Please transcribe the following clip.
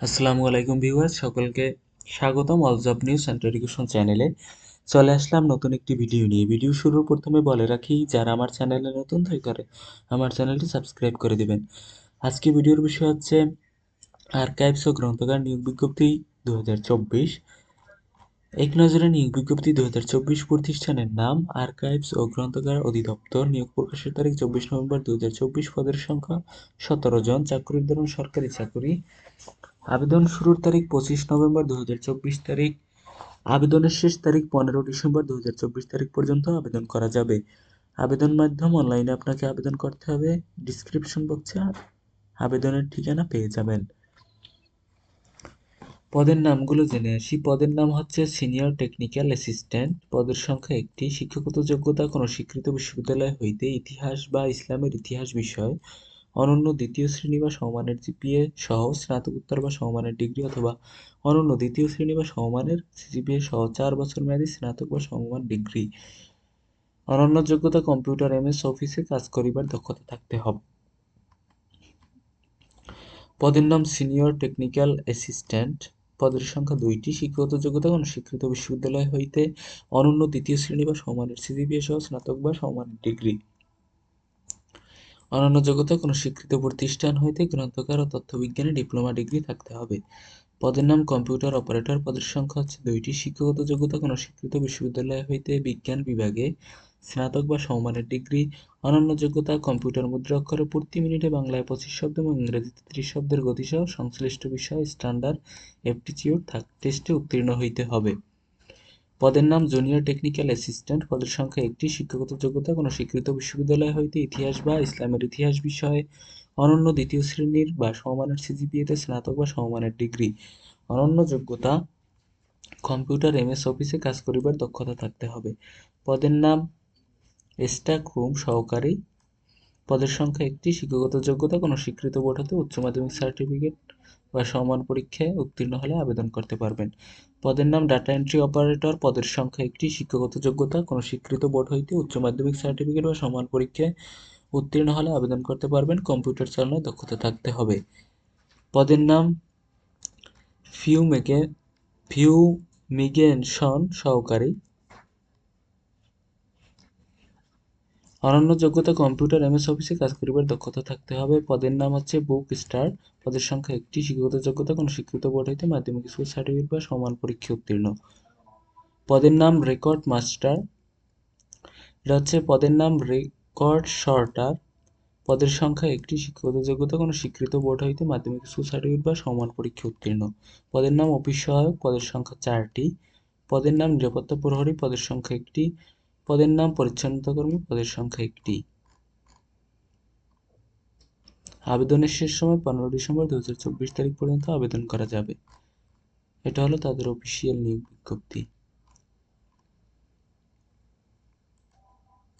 আসসালামু আলাইকুম ভিউয়ার্স, সকলকে স্বাগতম all job news and education চ্যানেলে। চলে আসলাম নতুন একটি ভিডিও নিয়ে। ভিডিও শুরুর প্রথমে বলে রাখি, যারা আমার চ্যানেলে নতুন তাই করে আমার চ্যানেলটি সাবস্ক্রাইব করে দিবেন। আজকে ভিডিওর বিষয় হচ্ছে, আর্কাইভস ও গ্রন্থগার নিয়োগ বিজ্ঞপ্তি দু এক নজরে নিয়োগ বিজ্ঞপ্তি দুহাজার চব্বিশ প্রতিষ্ঠানের নাম, আর্কাইভস ও গ্রন্থগার অধিদপ্তর। নিয়োগ প্রকাশের তারিখ চব্বিশ নভেম্বর দু হাজার চব্বিশ। পদের সংখ্যা সতেরো জন। চাকরির ধরন সরকারি চাকরি। আবেদন শুরুর তারিখ পঁচিশ নভেম্বর দুই হাজার চব্বিশ তারিখ। আবেদনের শেষ তারিখ পনেরো ডিসেম্বর দু তারিখ পর্যন্ত আবেদন করা যাবে। আবেদন মাধ্যম অনলাইনে আপনাকে আবেদন করতে হবে। ডিসক্রিপশন বক্সে আবেদনের ঠিকানা পেয়ে যাবেন। পদের নামগুলো জেনে আসি। পদের নাম হচ্ছে সিনিয়র টেকনিক্যাল অ্যাসিস্ট্যান্ট। পদের সংখ্যা একটি। শিক্ষাগত যোগ্যতা কোনো স্বীকৃত বিশ্ববিদ্যালয় হইতে ইতিহাস বা ইসলামের ইতিহাস বিষয়। অনন্য দ্বিতীয় শ্রেণি বা সমমানের জিপিএ সহ স্নাতকোত্তর বা সমমানের ডিগ্রি অথবা অনন্য দ্বিতীয় শ্রেণি বা সমমানের সিজিপিএ সহ চার বছর মেয়াদী স্নাতক বা সমমান ডিগ্রি। অনন্য যোগ্যতা কম্পিউটার এমএস অফিসে কাজ করিবার দক্ষতা থাকতে হবে। পদের নাম সিনিয়র টেকনিক্যাল অ্যাসিস্ট্যান্ট। পদের সংখ্যা দুইটি। শিক্ষাগত যোগ্যতা কোনো স্বীকৃত বিশ্ববিদ্যালয় হইতে অনন্য দ্বিতীয় শ্রেণি বা সমমানের সিজিপিএ সহ স্নাতক বা সমমানের ডিগ্রি। অনন্য যোগ্যতা কোনো স্বীকৃত প্রতিষ্ঠান হইতে গ্রন্থকার ও তথ্যবিজ্ঞানে ডিপ্লোমা ডিগ্রি থাকতে হবে। পদের নাম কম্পিউটার অপারেটর। পদের সংখ্যা হচ্ছে দুইটি। শিক্ষাগত যোগ্যতা কোনো স্বীকৃত বিশ্ববিদ্যালয় হইতে বিজ্ঞান বিভাগে স্নাতক বা সমমানের ডিগ্রি। অনন্য যোগ্যতা কম্পিউটার মুদ্রা অক্ষরে প্রতি মিনিটে বাংলায় পঁচিশ শব্দ এবং ইংরেজিতে ত্রিশ শব্দের গতিসহ সংশ্লিষ্ট বিষয় স্ট্যান্ডার্ড এপটিচিউড থাক টেস্টে উত্তীর্ণ হইতে হবে। পদের নাম জুনিয়র টেকনিক্যাল অ্যাসিস্ট্যান্ট। পদের সংখ্যা একটি। শিক্ষাগত যোগ্যতা, কোনো স্বীকৃত বিশ্ববিদ্যালয় হইতে ইতিহাস বা ইসলামের ইতিহাস বিষয়ে অনন্য দ্বিতীয় শ্রেণির বা সমমানের সিজিপিএতে স্নাতক বা সমমানের ডিগ্রি। অনন্য যোগ্যতা, কম্পিউটার, এমএস অফিসে কাজ করিবার দক্ষতা থাকতে হবে। পদের নাম স্টাক রুম সহকারী। পদের সংখ্যা একটি। শিক্ষাগত যোগ্যতা, কোনো স্বীকৃত বোর্ড হতে উচ্চ মাধ্যমিক সার্টিফিকেট বা সমান পরীক্ষায় উত্তীর্ণ হলে আবেদন করতে পারবেন। পদের নাম ডাটা এন্ট্রি অপারেটর পদের সংখ্যা একটি। শিক্ষাগত যোগ্যতা। কোনো স্বীকৃত বোর্ড হইতে উচ্চ মাধ্যমিক সার্টিফিকেট বা সমান পরীক্ষায় উত্তীর্ণ হলে আবেদন করতে পারবেন। কম্পিউটার চালানোর দক্ষতা থাকতে হবে। পদের নাম ফিউমেকে ফিউমিগেশন সহকারী। অনন্য যোগ্যতা কম্পিউটার এমএস অফিসে কাজ করিবার দক্ষতা থাকতে হবে। পদের নাম হচ্ছে বুক স্টার। পদের সংখ্যা একটি। শিক্ষাগত যোগ্যতা কোনো স্বীকৃত বোর্ড হইতে মাধ্যমিক স্কুল সার্টিফিকেট বা সমান পরীক্ষা উত্তীর্ণ। পদের নাম রেকর্ড মাস্টার। এটা হচ্ছে পদের নাম রেকর্ড শর্টার। পদের সংখ্যা একটি। শিক্ষাগত যোগ্যতা কোনো স্বীকৃত বোর্ড হইতে মাধ্যমিক স্কুল সার্টিফিকেট বা সমান পরীক্ষা উত্তীর্ণ। পদের নাম অফিস সহায়ক। পদের সংখ্যা চারটি। পদের নাম নিরাপত্তা প্রহরী। পদের সংখ্যা একটি। পদের নাম পরিচ্ছন্নতা কর্মী, পদের সংখ্যা একটি। আবেদনের শেষ সময় পনেরো ডিসেম্বর দু হাজার চব্বিশ তারিখ পর্যন্ত আবেদন করা যাবে। এটা হলো তাদের অফিসিয়াল নিয়োগ বিজ্ঞপ্তি।